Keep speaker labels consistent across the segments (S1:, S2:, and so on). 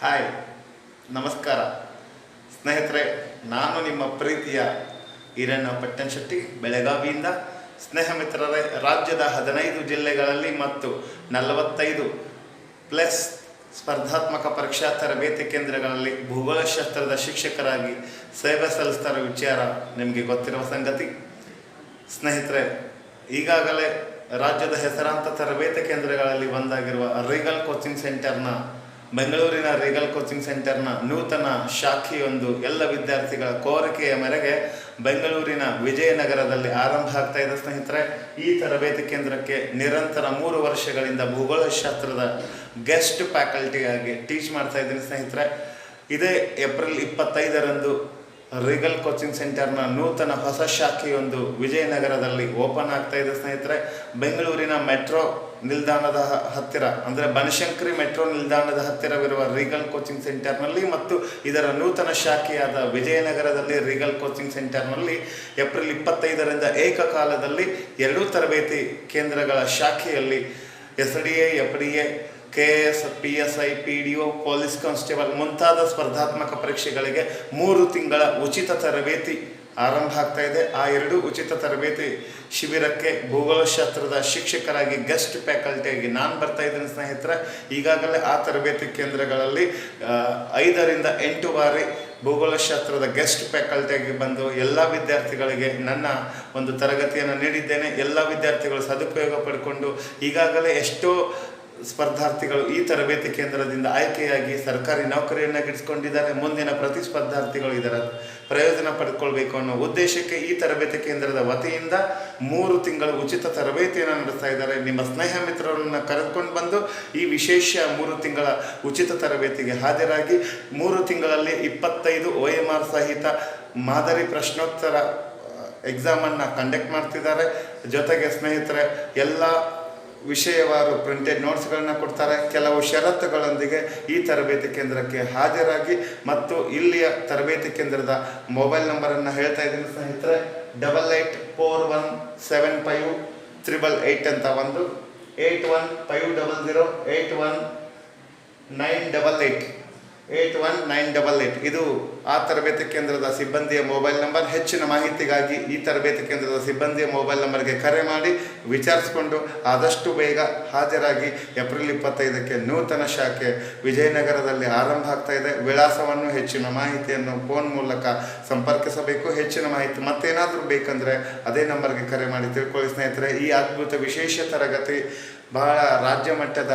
S1: Hi, ನಮಸ್ಕಾರ. ಸ್ನೇಹಿತರೆ, ನಾನು ನಿಮ್ಮ ಪ್ರೀತಿಯ ಈರಣ್ಣ ಪಟ್ಟಣ ಶೆಟ್ಟಿ ಬೆಳಗಾವಿಯಿಂದ. ಸ್ನೇಹ ಮಿತ್ರರೇ ರಾಜ್ಯದ ಹದಿನೈದು ಜಿಲ್ಲೆಗಳಲ್ಲಿ ಮತ್ತು ನಲವತ್ತೈದು ಪ್ಲಸ್ ಸ್ಪರ್ಧಾತ್ಮಕ ಪರೀಕ್ಷಾ ತರಬೇತಿ ಕೇಂದ್ರಗಳಲ್ಲಿ ಭೂಗೋಳಶಾಸ್ತ್ರದ ಶಿಕ್ಷಕರಾಗಿ ಸೇವೆ ಸಲ್ಲಿಸ್ತಾರ ವಿಚಾರ ನಿಮಗೆ ಗೊತ್ತಿರುವ ಸಂಗತಿ. ಸ್ನೇಹಿತರೆ, ಈಗಾಗಲೇ ರಾಜ್ಯದ ಹೆಸರಾಂತ ತರಬೇತಿ ಕೇಂದ್ರಗಳಲ್ಲಿ ಒಂದಾಗಿರುವ ರೀಗಲ್ ಕೋಚಿಂಗ್ ಸೆಂಟರ್ನ ಬೆಂಗಳೂರಿನ ರೀಗಲ್ ಕೋಚಿಂಗ್ ಸೆಂಟರ್ನ ನೂತನ ಶಾಖೆಯೊಂದು ಎಲ್ಲ ವಿದ್ಯಾರ್ಥಿಗಳ ಕೋರಿಕೆಯ ಮೇರೆಗೆ ಬೆಂಗಳೂರಿನ ವಿಜಯನಗರದಲ್ಲಿ ಆರಂಭ ಆಗ್ತಾ ಇದೆ ಸ್ನೇಹಿತರೆ. ಈ ತರಬೇತಿ ಕೇಂದ್ರಕ್ಕೆ ನಿರಂತರ ಮೂರು ವರ್ಷಗಳಿಂದ ಭೂಗೋಳಶಾಸ್ತ್ರದ ಗೆಸ್ಟ್ ಫ್ಯಾಕಲ್ಟಿಯಾಗಿ ಟೀಚ್ ಮಾಡ್ತಾ ಇದ್ದೀನಿ ಸ್ನೇಹಿತರೆ. ಇದೇ ಏಪ್ರಿಲ್ ಇಪ್ಪತ್ತೈದರಂದು ರೀಗಲ್ ಕೋಚಿಂಗ್ ಸೆಂಟರ್ನ ನೂತನ ಹೊಸ ಶಾಖೆಯೊಂದು ವಿಜಯನಗರದಲ್ಲಿ ಓಪನ್ ಆಗ್ತಾ ಇದೆ ಸ್ನೇಹಿತರೆ. ಬೆಂಗಳೂರಿನ ಮೆಟ್ರೋ ನಿಲ್ದಾಣದ ಹತ್ತಿರ, ಅಂದರೆ ಬನಶಂಕರಿ ಮೆಟ್ರೋ ನಿಲ್ದಾಣದ ಹತ್ತಿರವಿರುವ ರೀಗಲ್ ಕೋಚಿಂಗ್ ಸೆಂಟರ್ನಲ್ಲಿ ಮತ್ತು ಇದರ ನೂತನ ಶಾಖೆಯಾದ ವಿಜಯನಗರದಲ್ಲಿ ರೀಗಲ್ ಕೋಚಿಂಗ್ ಸೆಂಟರ್ನಲ್ಲಿ ಏಪ್ರಿಲ್ ಇಪ್ಪತ್ತೈದರಿಂದ ಏಕಕಾಲದಲ್ಲಿ ಎರಡೂ ತರಬೇತಿ ಕೇಂದ್ರಗಳ ಶಾಖೆಯಲ್ಲಿ S D A, F D A, K S, P S I, P D O, police constable ಮುಂತಾದ ಸ್ಪರ್ಧಾತ್ಮಕ ಪರೀಕ್ಷೆಗಳಿಗೆ ಮೂರು ತಿಂಗಳ ಉಚಿತ ತರಬೇತಿ ಆರಂಭ ಆಗ್ತಾ ಇದೆ. ಆ ಎರಡು ಉಚಿತ ತರಬೇತಿ ಶಿಬಿರಕ್ಕೆ ಭೂಗೋಳಶಾಸ್ತ್ರದ ಶಿಕ್ಷಕರಾಗಿ ಗೆಸ್ಟ್ ಫ್ಯಾಕಲ್ಟಿಯಾಗಿ ನಾನು ಬರ್ತಾ ಇದ್ದೀನಿ ಸ್ನೇಹಿತರೆ. ಈಗಾಗಲೇ ಆ ತರಬೇತಿ ಕೇಂದ್ರಗಳಲ್ಲಿ ಐದರಿಂದ ಎಂಟು ಬಾರಿ ಭೂಗೋಳಶಾಸ್ತ್ರದ ಗೆಸ್ಟ್ ಫ್ಯಾಕಲ್ಟಿಯಾಗಿ ಬಂದು ಎಲ್ಲ ವಿದ್ಯಾರ್ಥಿಗಳಿಗೆ ನನ್ನ ಒಂದು ತರಗತಿಯನ್ನು ನೀಡಿದ್ದೇನೆ. ಎಲ್ಲ ವಿದ್ಯಾರ್ಥಿಗಳು ಸದುಪಯೋಗ ಪಡ್ಕೊಂಡು ಈಗಾಗಲೇ ಎಷ್ಟೋ ಸ್ಪರ್ಧಾರ್ಥಿಗಳು ಈ ತರಬೇತಿ ಕೇಂದ್ರದಿಂದ ಆಯ್ಕೆಯಾಗಿ ಸರ್ಕಾರಿ ನೌಕರಿಯನ್ನು ಗಿಡಿಸ್ಕೊಂಡಿದ್ದಾರೆ. ಮುಂದಿನ ಪ್ರತಿಸ್ಪರ್ಧಾರ್ಥಿಗಳು ಇದರ ಪ್ರಯೋಜನ ಪಡೆದುಕೊಳ್ಬೇಕು ಅನ್ನೋ ಉದ್ದೇಶಕ್ಕೆ ಈ ತರಬೇತಿ ಕೇಂದ್ರದ ವತಿಯಿಂದ ಮೂರು ತಿಂಗಳು ಉಚಿತ ತರಬೇತಿಯನ್ನು ನಡೆಸ್ತಾ ಇದ್ದಾರೆ. ನಿಮ್ಮ ಸ್ನೇಹ ಮಿತ್ರರನ್ನು ಕರೆದುಕೊಂಡು ಬಂದು ಈ ವಿಶೇಷ ಮೂರು ತಿಂಗಳ ಉಚಿತ ತರಬೇತಿಗೆ ಹಾಜರಾಗಿ ಮೂರು ತಿಂಗಳಲ್ಲಿ ಇಪ್ಪತ್ತೈದು ಒ ಎಂ ಆರ್ ಸಹಿತ ಮಾದರಿ ಪ್ರಶ್ನೋತ್ತರ ಎಕ್ಸಾಮನ್ನು ಕಂಡಕ್ಟ್ ಮಾಡ್ತಿದ್ದಾರೆ. ಜೊತೆಗೆ ಸ್ನೇಹಿತರೆ, ಎಲ್ಲ ವಿಷಯವಾರು ಪ್ರಿಂಟೆಡ್ ನೋಟ್ಸ್ಗಳನ್ನ ಕೊಡ್ತಾರೆ. ಕೆಲವು ಷರತ್ತುಗಳೊಂದಿಗೆ ಈ ತರಬೇತಿ ಕೇಂದ್ರಕ್ಕೆ ಹಾಜರಾಗಿ ಮತ್ತು ಇಲ್ಲಿಯ ತರಬೇತಿ ಕೇಂದ್ರದ ಮೊಬೈಲ್ ನಂಬರನ್ನು ಹೇಳ್ತಾ ಇದ್ದೀನಿ ಸ್ನೇಹಿತರೆ double eight four one seven five triple eight ಅಂತ ಒಂದು eight one five double zero eight one nine double eight eight one nine double eight ಇದು ಆ ತರಬೇತಿ ಕೇಂದ್ರದ ಸಿಬ್ಬಂದಿಯ ಮೊಬೈಲ್ ನಂಬರ್. ಹೆಚ್ಚಿನ ಮಾಹಿತಿಗಾಗಿ ಈ ತರಬೇತಿ ಕೇಂದ್ರದ ಸಿಬ್ಬಂದಿಯ ಮೊಬೈಲ್ ನಂಬರ್ಗೆ ಕರೆ ಮಾಡಿ ವಿಚಾರಿಸಿಕೊಂಡು ಆದಷ್ಟು ಬೇಗ ಹಾಜರಾಗಿ ಏಪ್ರಿಲ್ ಇಪ್ಪತ್ತೈದಕ್ಕೆ ನೂತನ ಶಾಖೆ ವಿಜಯನಗರದಲ್ಲಿ ಆರಂಭ ಆಗ್ತಾ ಇದೆ. ವಿಳಾಸವನ್ನು, ಹೆಚ್ಚಿನ ಮಾಹಿತಿಯನ್ನು ಫೋನ್ ಮೂಲಕ ಸಂಪರ್ಕಿಸಬೇಕು. ಹೆಚ್ಚಿನ ಮಾಹಿತಿ ಮತ್ತೇನಾದರೂ ಬೇಕಂದರೆ ಅದೇ ನಂಬರ್ಗೆ ಕರೆ ಮಾಡಿ ತಿಳ್ಕೊಳ್ಳಿ ಸ್ನೇಹಿತರೆ. ಈ ಅದ್ಭುತ ವಿಶೇಷ ತರಗತಿ ಬಹಳ ರಾಜ್ಯ ಮಟ್ಟದ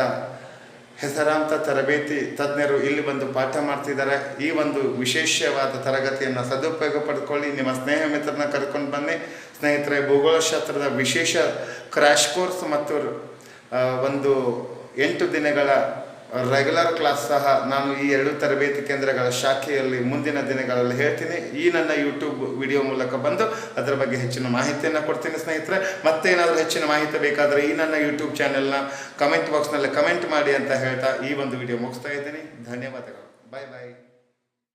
S1: ಹೆಸರಾಂತ ತರಬೇತಿ ತಜ್ಞರು ಇಲ್ಲಿ ಬಂದು ಪಾಠ ಮಾಡ್ತಿದ್ದಾರೆ. ಈ ಒಂದು ವಿಶೇಷವಾದ ತರಗತಿಯನ್ನು ಸದುಪಯೋಗ ಪಡ್ಕೊಳ್ಳಿ. ನಿಮ್ಮ ಸ್ನೇಹ ಮಿತ್ರನ ಕರ್ಕೊಂಡು ಬನ್ನಿ. ಸ್ನೇಹಿತರೆ, ಭೂಗೋಳಶಾಸ್ತ್ರದ ವಿಶೇಷ ಕ್ರ್ಯಾಶ್ ಕೋರ್ಸ್ ಮತ್ತು ಒಂದು ಎಂಟು ದಿನಗಳ ರೆಗ್ಯುಲರ್ ಕ್ಲಾಸ್ ಸಹ ನಾನು ಈ ಎರಡು ತರಬೇತಿ ಕೇಂದ್ರಗಳ ಶಾಖೆಯಲ್ಲಿ ಮುಂದಿನ ದಿನಗಳಲ್ಲಿ ಹೇಳ್ತೀನಿ. ಈ ನನ್ನ ಯೂಟ್ಯೂಬ್ ವಿಡಿಯೋ ಮೂಲಕ ಬಂದು ಅದರ ಬಗ್ಗೆ ಹೆಚ್ಚಿನ ಮಾಹಿತಿಯನ್ನು ಕೊಡ್ತೀನಿ ಸ್ನೇಹಿತರೆ. ಮತ್ತೇನಾದರೂ ಹೆಚ್ಚಿನ ಮಾಹಿತಿ ಬೇಕಾದರೆ ಈ ನನ್ನ ಯೂಟ್ಯೂಬ್ ಚಾನೆಲ್ನ ಕಮೆಂಟ್ ಬಾಕ್ಸ್ನಲ್ಲಿ ಕಮೆಂಟ್ ಮಾಡಿ ಅಂತ ಹೇಳ್ತಾ ಈ ಒಂದು ವಿಡಿಯೋ ಮುಗಿಸ್ತಾ ಇದ್ದೀನಿ. ಧನ್ಯವಾದಗಳು. ಬಾಯ್ ಬಾಯ್